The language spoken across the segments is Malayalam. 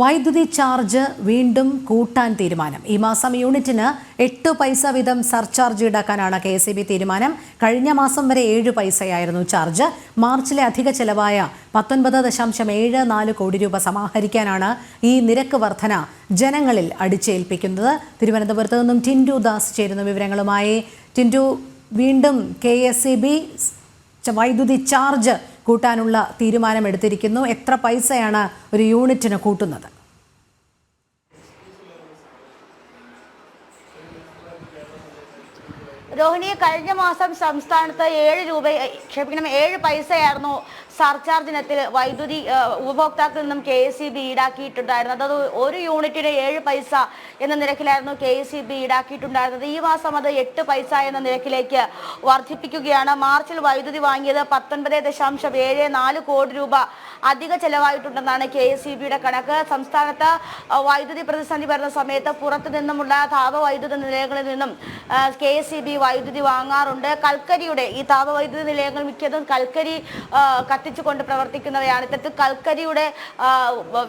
വൈദ്യുതി ചാർജ് വീണ്ടും കൂട്ടാൻ തീരുമാനം. ഈ മാസം യൂണിറ്റിന് എട്ട് പൈസ വീതം സർചാർജ് ഈടാക്കാനാണ് കെ എസ് തീരുമാനം. കഴിഞ്ഞ മാസം വരെ ഏഴ് പൈസയായിരുന്നു ചാർജ്. മാർച്ചിലെ അധിക ചെലവായ പത്തൊൻപത് ദശാംശം ഏഴ് നാല് കോടി രൂപ സമാഹരിക്കാനാണ് ഈ നിരക്ക് വർധന ജനങ്ങളിൽ അടിച്ചേൽപ്പിക്കുന്നത്. തിരുവനന്തപുരത്ത് നിന്നും ടിൻഡു ദാസ് ചേരുന്ന വിവരങ്ങളുമായി. ടിൻഡു വീണ്ടും കെ എസ് വൈദ്യുതി ചാർജ് കൂട്ടാനുള്ള തീരുമാനമെടുത്തിരിക്കുന്നു. എത്ര പൈസയാണ് ഒരു യൂണിറ്റിന് കൂട്ടുന്നത്? രോഹിണി കഴിഞ്ഞ മാസം സംസ്ഥാനത്ത് ഏഴ് രൂപ ക്ഷമിക്കണം ഏഴ് പൈസയായിരുന്നു സർചാർജ് ഇനത്തിൽ വൈദ്യുതി ഉപഭോക്താക്കളിൽ നിന്നും കെ എസ് ഇ ബി ഈടാക്കിയിട്ടുണ്ടായിരുന്നത്. അത് ഒരു യൂണിറ്റിന് ഏഴ് പൈസ എന്ന നിരക്കിലായിരുന്നു കെ എസ് ഇ ബി ഈടാക്കിയിട്ടുണ്ടായിരുന്നത്. ഈ മാസം അത് എട്ട് പൈസ എന്ന നിരക്കിലേക്ക് വർദ്ധിപ്പിക്കുകയാണ്. മാർച്ചിൽ വൈദ്യുതി വാങ്ങിയത് പത്തൊൻപത് ദശാംശം ഏഴ് നാല് കോടി രൂപ അധിക ചെലവായിട്ടുണ്ടെന്നാണ് കെ എസ് കണക്ക്. സംസ്ഥാനത്ത് വൈദ്യുതി പ്രതിസന്ധി വരുന്ന സമയത്ത് പുറത്തു നിന്നുമുള്ള താപവൈദ്യുത നിലയങ്ങളിൽ നിന്നും കെ എസ് ഇ ബി വൈദ്യുതി വാങ്ങാറുണ്ട്. കൽക്കരിയുടെ ഈ താപവൈദ്യുത നിലയങ്ങൾ മിക്കതും കൽക്കരി കത്തിച്ചുകൊണ്ട് പ്രവർത്തിക്കുന്നവയാണ്. ഇത്തരത്തിൽ കൽക്കരിയുടെ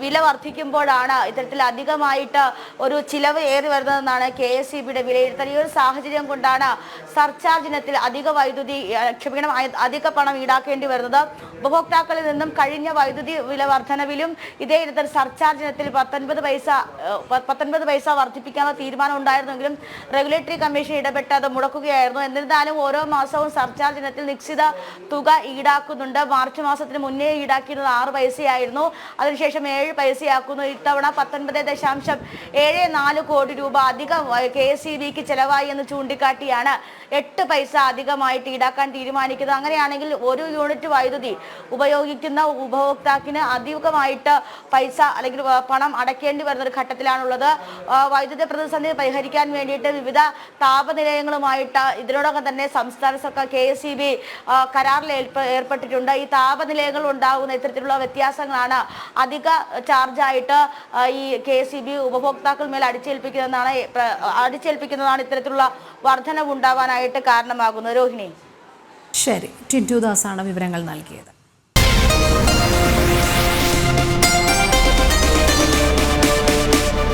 വില വർദ്ധിക്കുമ്പോഴാണ് ഇത്തരത്തിൽ അധികമായിട്ട് ഒരു ചിലവ് ഏറി വരുന്നതെന്നാണ് കെ എസ് ഇ ബിയുടെ വിലയിരുത്തൽ. ഈ ഒരു സാഹചര്യം കൊണ്ടാണ് സർചാർജ് ഇനത്തിൽ അധിക വൈദ്യുതി ക്ഷമിക്കണം അധിക പണം ഈടാക്കേണ്ടി വരുന്നത് ഉപഭോക്താക്കളിൽ നിന്നും കഴിഞ്ഞ വൈദ്യുതി വില വർധനവിലും ഇതേ ഇനത്തിൽ സർചാർജ് ഇനത്തിൽ പത്തൊൻപത് പൈസ പത്തൊൻപത് പൈസ വർദ്ധിപ്പിക്കാനുള്ള തീരുമാനം ഉണ്ടായിരുന്നെങ്കിലും റെഗുലേറ്ററി കമ്മീഷൻ ഇടപെട്ട് അത് മുടക്കുകയായിരുന്നു. എന്നിരുന്നാലും ഓരോ മാസവും സർചാർജ് ഇനത്തിൽ നിശ്ചിത തുക ഈടാക്കുന്നുണ്ട്. മാർച്ച് മാസത്തിന് മുന്നേ ഈടാക്കിയിരുന്നത് ആറ് പൈസയായിരുന്നു. അതിനുശേഷം ഏഴ് പൈസയാക്കുന്നു. ഇത്തവണ പത്തൊൻപത് ദശാംശം ഏഴ് നാല് കോടി രൂപ അധികം കെ എസ് ഇ ബിക്ക് ചെലവായി എന്ന് ചൂണ്ടിക്കാട്ടിയാണ് എട്ട് പൈസ അധികമായിട്ട് ഈടാക്കാൻ തീരുമാനിക്കുന്നത്. അങ്ങനെയാണെങ്കിൽ ഒരു യൂണിറ്റ് വൈദ്യുതി ഉപയോഗിക്കുന്ന ഉപഭോക്താക്കിന് അധികമായിട്ട് പൈസ അല്ലെങ്കിൽ പണം അടയ്ക്കേണ്ടി വരുന്ന ഒരു ഘട്ടത്തിലാണുള്ളത്. വൈദ്യുതി പ്രതിസന്ധി പരിഹരിക്കാൻ വേണ്ടിയിട്ട് വിവിധ താപനിലയങ്ങളുമായിട്ട് ഇതിനോടൊപ്പം തന്നെ സംസ്ഥാന സർക്കാർ കെ എസ് ഇ ബി കരാറിൽ ഏർപ്പെട്ടിട്ടുണ്ട്. ഈ താപനിലയങ്ങൾ ഉണ്ടാകുന്ന ഇത്തരത്തിലുള്ള വ്യത്യാസങ്ങളാണ് അധിക ചാർജായിട്ട് ഈ കെ എസ് ഇ ബി ഉപഭോക്താക്കൾ മേൽ അടിച്ചേൽപ്പിക്കുന്നതാണ് അടിച്ചേൽപ്പിക്കുന്നതാണ് ഇത്തരത്തിലുള്ള വർധനവ് ഉണ്ടാവാനായിട്ട് കാരണമാകുന്നത് രോഹിണി. ശരി. ടിന്റുദാസാണ് ദാസാണ് വിവരങ്ങൾ നൽകിയത്.